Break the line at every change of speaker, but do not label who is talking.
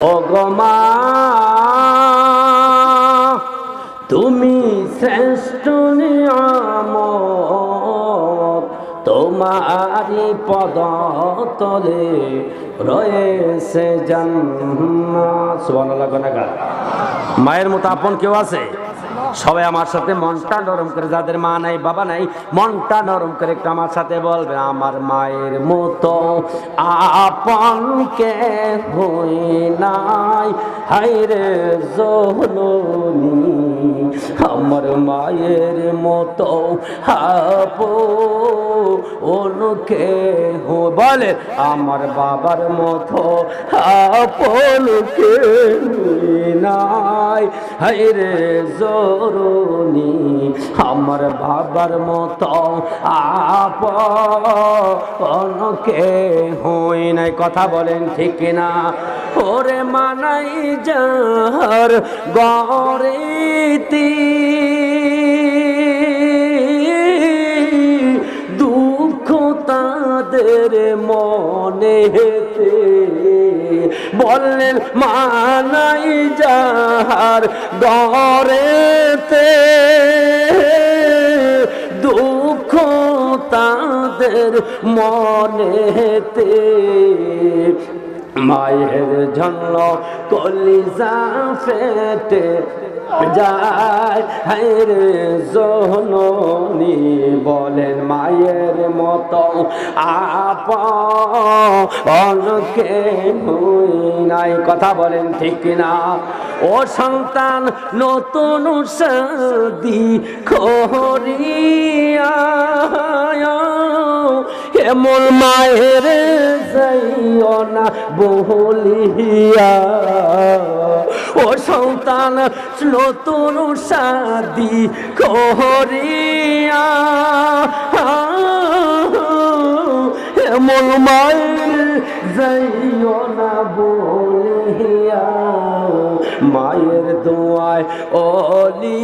ও গো মা, তুমি শ্রেষ্ঠ নিয়ামত তোমারি পদ তলে রয়েছে জন্ম সুবহানাল্লাহ গনাগা মায়ের মতো আপন কেউ আছে? সবাই আমার সাথে মনটা নরম করে, যাদের মা নাই, বাবা নাই, মনটা নরম করে একটু আমার সাথে বলবে, আমার মায়ের মতো আপন কে হই নাই? হাইরে জহলনি, আমার মায়ের মতো আপ অনুকে হো বলে, আমার বাবার মতো আপনকে হই নাই? হাইরে জরুনি আমার বাবার মতো আপনকে হই নাই। কথা বলেন ঠিক না ওরে মানাই যার গরেতি, দুঃখ তাদের মনে হেতে। বললেন, মানাই যার গরেতে তাদের মনেতে মায়ের জন্য কলিজা ফেটে যায়। হায়রে বলেন মায়ের মতো আপনকে নাই। কথা বলেন ঠিক না। ও সন্তান নতুন সাদি খরিয়া এমন মায়ের যাইও না বলিয়া। ও সন্তান, নতুন সাদি করিয়া। এমন মায়ের যাইও না বলিয়া। মায়ের দোয়ায় অলি